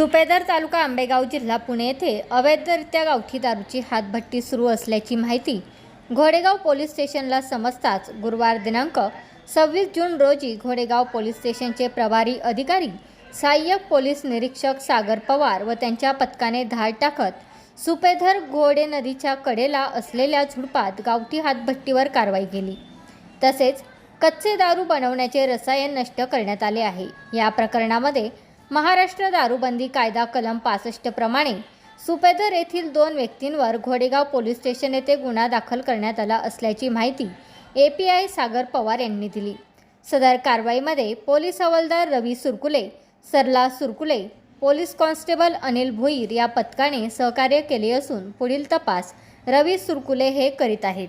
सुपेदार तालुका आंबेगाव जिल्हा पुणे येथे अवैधरित्या गावठी दारूची हातभट्टी सुरू असल्याची माहिती घोडेगाव पोलीस स्टेशनला समजताच गुरुवार दिनांक सव्वीस जून रोजी घोडेगाव पोलीस स्टेशनचे प्रभारी अधिकारी सहाय्यक पोलीस निरीक्षक सागर पवार व त्यांच्या पथकाने धाड टाकत सुपेधर घोडे नदीच्या कडेला असलेल्या झुडपात गावठी हातभट्टीवर कारवाई केली. तसेच कच्चे दारू बनवण्याचे रसायन नष्ट करण्यात आले आहे. या प्रकरणामध्ये महाराष्ट्र दारूबंदी कायदा कलम पासष्ट प्रमाणे सुपेदर येथील दोन व्यक्तींवर घोडेगाव पोलीस स्टेशन येथे गुन्हा दाखल करण्यात आला असल्याची माहिती A P I Sagar Pawar यांनी दिली. सदर कारवाईमध्ये पोलीस हवालदार रवी सुरकुले सरला सुरकुले पोलीस कॉन्स्टेबल अनिल भोईर या पथकाने सहकार्य केले असून पुढील तपास रवी सुरकुले हे करीत आहेत.